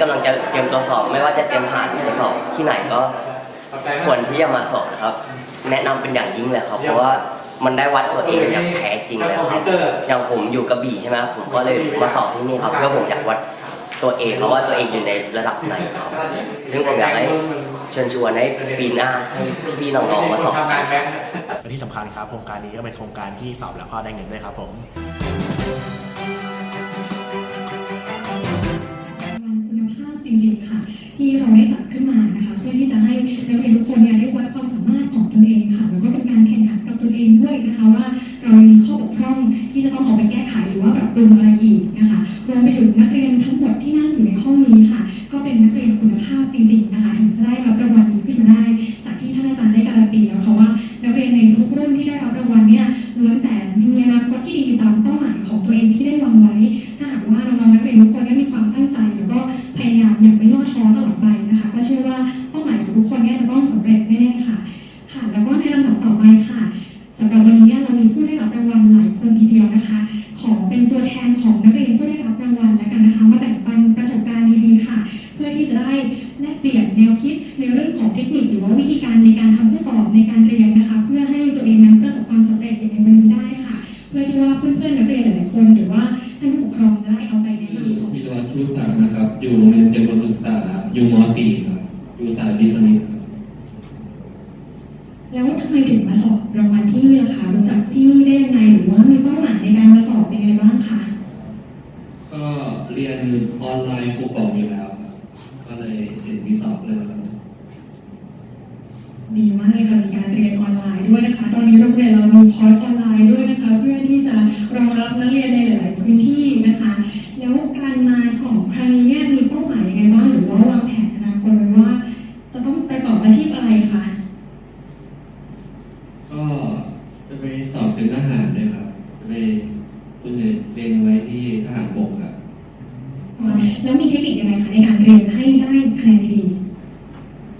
กำลังจะเตรียมตัวสอบ ไม่ว่าจะเตรียมทหารหรือจะสอบที่ไหนก็ควรที่จะมาสอบครับ แนะนำเป็นอย่างยิ่งเลยครับเพราะว่ามันได้วัดตัวเองอย่างแท้จริงเลยครับอย่างผมอยู่กระบี่ใช่ไหมครับผมก็เลยมาสอบที่นี่ครับเพื่อผมอยากวัดตัวเองครับว่าตัวเองอยู่ในระดับไหนครับซึ่งผมอยากให้เชิญชวนให้ปีหน้าให้พี่ๆน้องๆมาสอบกันและที่สำคัญครับโครงการนี้ก็เป็นโครงการที่สอบแล้วก็ได้เงินด้วยครับผม ที่เราได้จัดขึ้นมานะคะเพื่อที่จะให้นักเรียนทุกคนเนี่ยได้วัดความสามารถของตนเองค่ะแล้วก็เป็นการแข่งขันกับตนเองด้วยนะคะว่าเรามีข้อบกพร่องที่จะต้องเอาไปแก้ไขหรือว่าปรับปรุงอะไรอีกนะคะรวมไปถึงนักเรียนทั้งหมดที่นั่งอยู่ในห้องนี้ค่ะ ก็เป็นนักเรียนคุณภาพจริงๆนะคะถึงจะได้รับรางวัลนี้ขึ้นมาได้ จากที่ท่านอาจารย์ได้การันตีแล้วค่ะว่านักเรียนในทุกรุ่นที่ได้รับรางวัลเนี่ยล้วนแต่มีอนาคตที่ดีตามเป้าหมายของตัวเองที่ได้ ยอย่างไม่อท้อตลอดไปนะคะ ก็เชื่อว่าเป้าหมายของทุกคนเนี่ยจะต้องสำเร็จแน่ๆค่ะ ค่ะ แล้วก็ในลำดับต่อไปค่ะสำหรับวันนี้เนี่ยเรามีผู้ได้รับรางวัลหลายคนทีเดียวนะคะ ขอเป็นตัวแทนของนักเรียนผู้ได้รับรางวัลแล้วกันนะคะ มาแบ่งปันประสบการณ์ดีๆค่ะ เพื่อที่จะได้แลกเปลี่ยนแนวคิดในเรื่องของเทคนิคหรือว่าวิธีการในการทำข้อสอบในการเรียนนะคะ เพื่อให้ตัวเองนั้นประสบความสำเร็จอย่างในวันนี้ได้ค่ะ เพื่อที่ว่าเพื่อนๆนักเรียนหลายๆคน หรือว่าท่านผู้ปกครองจะได้เอาไปแนะนำพิรวัตรชูศักนะครับ อยู่โรงเรียนเตรียมอุดมศึกษา อยู่ม .4 ครับอยู่สายวิทย์คณิตครับแล้วทำไมถึงมาสอบรางวัลที่นี่ล่ะคะรู้จักที่นี่ได้ยังไงหรือว่ามีเป้าหมายในการมาสอบเป็นไงบ้างคะก็เรียนออนไลน์ครูบอกอยู่แล้วครับก็เลยเห็นมีสอบเลยมาสอบดีมากเลยค่ะมีการเรียนออนไลน์ด้วยนะคะ ตอนนี้โรงเรียนเรามีคอร์สออนไลน์ด้วยนะคะ เพื่อที่จะรองรับนักเรียนในหลายๆพื้นที่นะคะ แล้วการมาสอบครั้งนี้เนี่ยมีเป้าหมายยังไงบ้างหรือว่าวางแผนอนาคตไว้ว่า จะต้องไปประกอบอาชีพอะไรคะ ก็จะไปสอบเป็นทหารเลยครับจะไปคุณเรียนไว้ที่ทหารบกครับ แล้วมีเทคนิคยังไงคะในการเรียนให้ได้คะแนนดี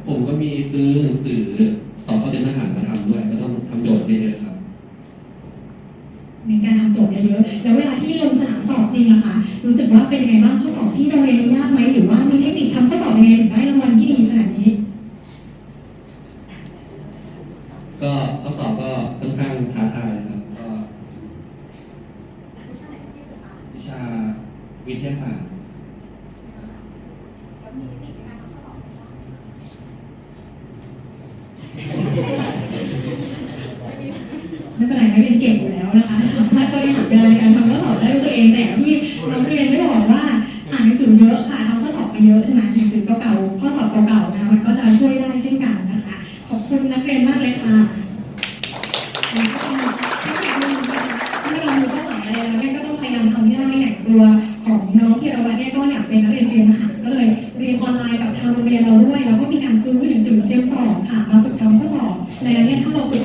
ผมก็มีซื้อหนังสือสอบเข้าเป็นทหารมาทำด้วย ก็ต้องทำโจทย์เยอะๆครับ ในการทำโจทย์เยอะๆแล้วเวลาที่ลงสนามสอบจริงอะคะรู้สึกว่าเป็นยังไงบ้างข้อสอบที่เราเรียนยากไหมหรือว่ามีเทคนิคทำข้อสอบยังไงถึงได้รางวัลที่ดีขนาดนี้ ก็ข้อสอบก็ค่อนข้างท้าทายครับ ก็วิชาวิทยาศาสตร์ ไม่เป็นเก่งอยู่แล้วนะคะสามารถบริหารเวลาในการทำข้อสอบได้ด้วยตัวเองแต่ที่นักเรียนไม่บอกว่าอ่านหนังสือเยอะค่ะทำข้อสอบไปเยอะใช่ไหมหนังสือเก่าๆข้อสอบเก่าๆนะมันก็จะช่วยได้เช่นกันนะคะ ขอบคุณนักเรียนมากเลยค่ะแล้วก็ถ้าเรามีเป้าหมายอะไรแล้วเนี่ยก็ต้องพยายามทำให้ได้อย่างตัวของน้องพีรวัตรเนี่ยก็อยากเป็นนักเรียนเตรียมทหารก็เลยเรียนออนไลน์กับทางโรงเรียนเราด้วยแล้วก็มีการซื้อหนังสือเตรียมสอบค่ะมาฝึกทำข้อสอบแล้วเนี่ยถ้าเราฝึก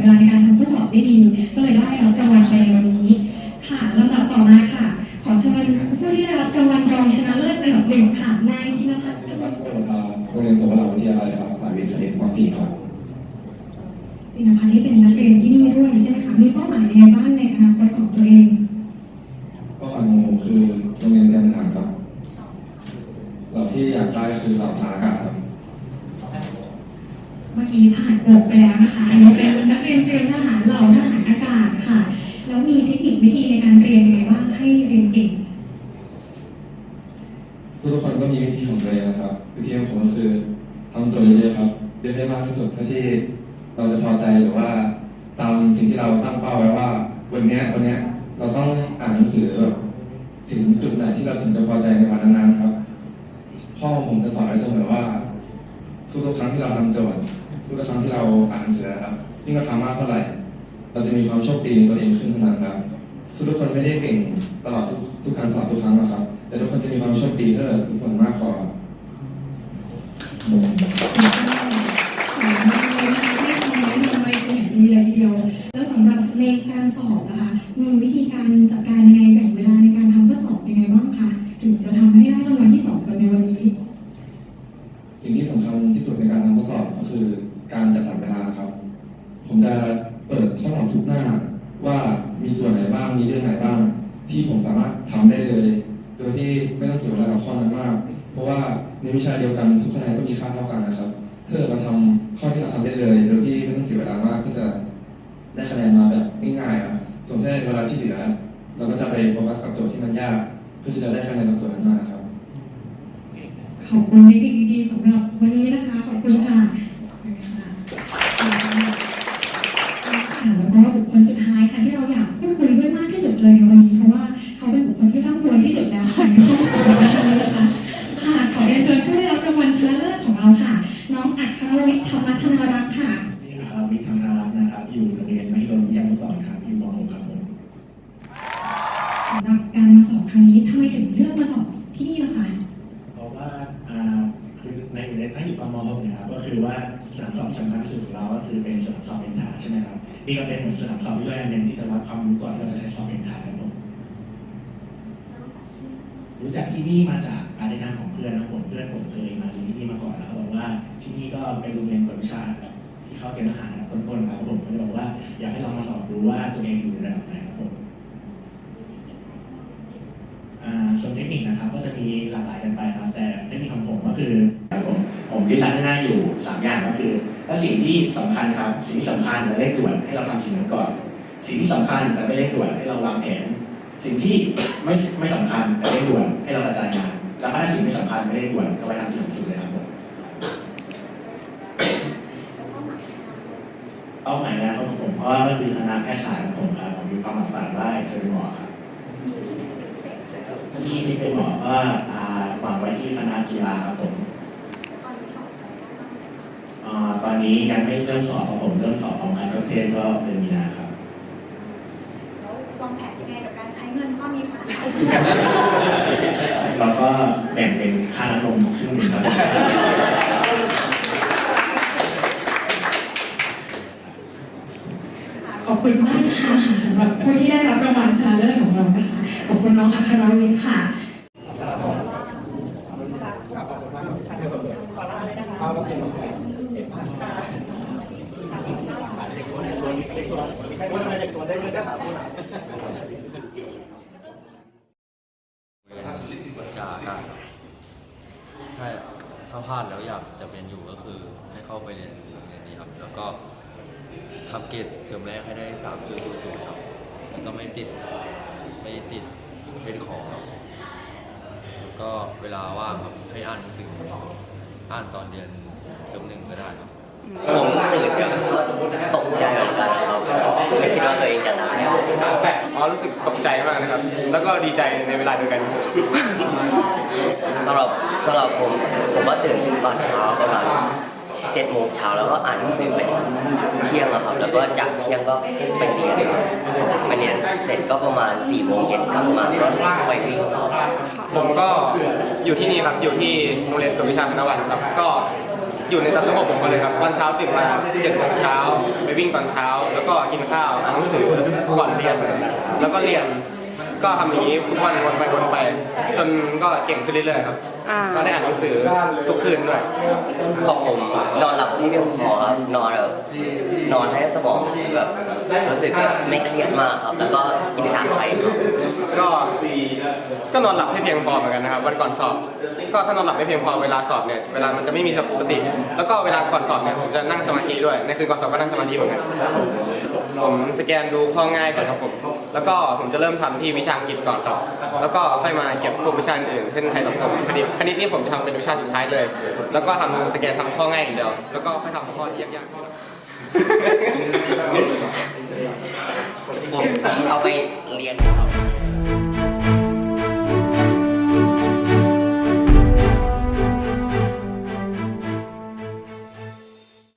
เวลาในการทำข้อสอบได้ดี ก็เลยได้รับรางวัลไปในวันนี้ ค่ะลำดับต่อมาค่ะ ขอเชิญผู้ที่ได้รับรางวัลรองชนะเลิศระดับหนึ่งค่ะ นายธินพัฒน์วัดโพธาโรงเรียนสมรวิทยาลัยครับสายวิทย์คณิตม .4 ครับธินพัฒน์นี่เป็นนักเรียนที่นี่ด้วยใช่ไหมคะ มีเป้าหมายยังไงบ้าง วิธีในการเรียนยังไงบ้างให้เรียนเก่ง ทุกคนก็มีวิธีของตัวเองนะครับ วิธีของผมก็คือทำโจทย์เยอะๆครับเยอะให้มากที่สุดเท่าที่เราจะพอใจหรือว่า ตามสิ่งที่เราตั้งเป้าไว้ว่า วันเนี้ยวันเนี้ยเราต้องอ่านหนังสือแบบถึงจุดไหนที่เราถึงจะพอใจในวันนั้นๆครับ พ่อผมจะสอนไว้เสมอว่า ทุกๆครั้งที่เราทำโจทย์ทุกๆครั้งที่เราอ่านหนังสือครับยิ่งเราทำมากเท่าไหร่ เราจะมีความโชคดีในตัวเองขึ้นเท่านั้นครับ ทุกคนไม่ได้เก่งตลอดทุกทุกการสอบทุกครั้งนะครับ แต่ทุกคนจะมีความโชคดีถ้าทุกคนมากพอครับแล้วสำหรับในการสอบนะคะมีวิธีการจัดการยังไงแบ่งเวลาในการทำข้อสอบยังไงบ้างคะถึงจะทำให้ได้รางวัลที่สองกันในวันนี้ สิ่งที่สำคัญที่สุดในการทำข้อสอบก็คือการจัดสรรเวลาครับ ผมจะเปิดข้อสอบทุกหน้าว่า มีส่วนไหนบ้าง มีเรื่องไหนบ้าง ที่ผมสามารถทำได้เลย โดยที่ไม่ต้องเสียเวลากับข้อนั้นมาก เพราะว่าในวิชาเดียวกันทุกคะแนนก็มีค่าเท่ากันนะครับ ถ้าเราทำข้อที่เราทำได้เลย โดยที่ไม่ต้องเสียเวลามากก็จะได้คะแนนมาแบบง่ายๆครับส่วนแค่เวลาที่เหลือ เราก็จะไปโฟกัสกับโจทย์ที่มันยาก เพื่อจะได้คะแนนส่วนนั้นมาครับ ขอบคุณดีๆสำหรับวันนี้นะคะ ขอบคุณค่ะ ครับก็คือว่าสนามสอบสำคัญที่สุดของเราก็คือเป็นสนามสอบเอ็นทาใช่ไหมครับนี่ก็เป็นเหมือนสนามสอบย่อยอันหนึ่งที่จะวัดความรู้ก่อนที่เราจะใช้สอบเอ็นทาครับผมรู้จักที่นี่มาจากการแนะนำของเพื่อนนะผมเพื่อนผมเคยมาเรียนที่นี่มาก่อนแล้วเขาบอกว่าที่นี่ก็เป็นโรงเรียนกวดวิชาแบบที่เขาเกณฑ์ทหารต้นๆครับผมก็เลยบอกว่าอยากให้ลองมาสอบดูว่าตัวเองอยู่ในระดับไหนครับผม อ่า ส่วนเทคนิคนะครับก็จะมีหลากหลายกันไปครับ แต่เทคนิคของผมก็คือผมผมยึดหลักง่ายอยู่สามอย่างก็คือถ้าสิ่งที่สำคัญครับ สิ่งที่สำคัญและเร่งด่วนให้เราทำสิ่งนั้นก่อน สิ่งที่สำคัญแต่ไม่เร่งด่วนให้เราวางแผน สิ่งที่ไม่ไม่สำคัญแต่เร่งด่วนให้เรากระจายงาน แล้วถ้าสิ่งไม่สำคัญไม่เร่งด่วนก็ไปทำที่หลังสุดเลยครับผมเป้าหมายแรกของผมก็คือคณะแพทยศาสตร์ของผมครับผมมีความฝันว่าจะเป็นหมอครับ ที่ที่เป็นหมอก็อ่าหวังไว้ที่คณะกีฬาครับผมอ่าตอนนี้ยังไม่เริ่มสอบครับผมเริ่มสอบของคณะประเทศก็เดือนมีนาครับแล้ววางแผนยังไงกับการใช้เงินก้อนนี้คะเราก็แบ่งเป็นค่าน้ำนมครึ่งหนึ่งครับขอบคุณมากค่ะสำหรับผู้ที่ได้รับรางวัลชนะเลิศของเรานะคะ ขอบคุณน้องอัครวิทย์ค่ะจากการถ้าถ้าพลาดแล้วอยากจะเป็นอยู่ก็คือให้เข้าไปเรียนเรียนนี้ครับ แล้วก็ทำเกรดเทอมแรกให้ได้สามจุดศูนย์ศูนย์ครับ ก็ไม่ติดไม่ติดเป็นขอครับแล้วก็เวลาว่างครับให้อ่านหนังสืออ่านตอนเรียนเทอมหนึ่งก็ได้ครับผมตื่นแบบตกใจเหมือนกันครับไม่คิดว่าตัวเองจะได้ครับอ๋อรู้สึกตกใจมากนะครับ แล้วก็ดีใจในเวลาเดียวกันสำหรับสำหรับผมผมก็ตื่นตอนเช้าประมาณ เจ็ดโมงเช้าแล้วก็อ่านหนังสือไปถึงเที่ยงอะครับ แล้วก็จากเที่ยงก็ไปเรียนครับไปเรียนเสร็จก็ประมาณสี่โมงเย็นกลับมาก็ไปวิ่งครับผมก็อยู่ที่นี่ครับอยู่ที่โรงเรียนกวดวิชาธนวันครับก็อยู่ในตามระบบผมมาเลยครับวันเช้าตื่นมาเจ็ดโมงเช้าไปวิ่งตอนเช้า แล้วก็กินข้าวอ่านหนังสือก่อนเรียน แล้วก็เรียนก็ทำอย่างนี้ทุกวันวนไปวนไปจนก็เก่งขึ้นเรื่อยๆครับ ก็ได้อ่านหนังสือทุกคืนด้วยของผมนอนหลับให้เพียงพอครับนอนแบบนอนให้สมองแบบรู้สึกแบบไม่เครียดมากครับ แล้วก็กินชาไทยครับ ก็ก็นอนหลับให้เพียงพอเหมือนกันนะครับวันก่อนสอบ ก็ถ้านอนหลับไม่เพียงพอเวลาสอบเนี่ยเวลามันจะไม่มีสติ แล้วก็เวลาก่อนสอบเนี่ยผมจะนั่งสมาธิด้วยในคืนก่อนสอบก็นั่งสมาธิเหมือนกันผมสแกนดูข้อง่ายก่อนครับผมแล้วก็ผมจะเริ่มทำที่วิชาอังกฤษก่อนครับแล้วก็ค่อยมาเก็บพวกวิชาอื่นเช่นไทยสังคมคณิตคณิตนี่ผมจะทำเป็นวิชาสุดท้ายเลย แล้วก็ทำสแกนทำข้อง่ายอย่างเดียวแล้วก็ค่อยทำข้อที่ยากๆผมเอาไปเรียนครับ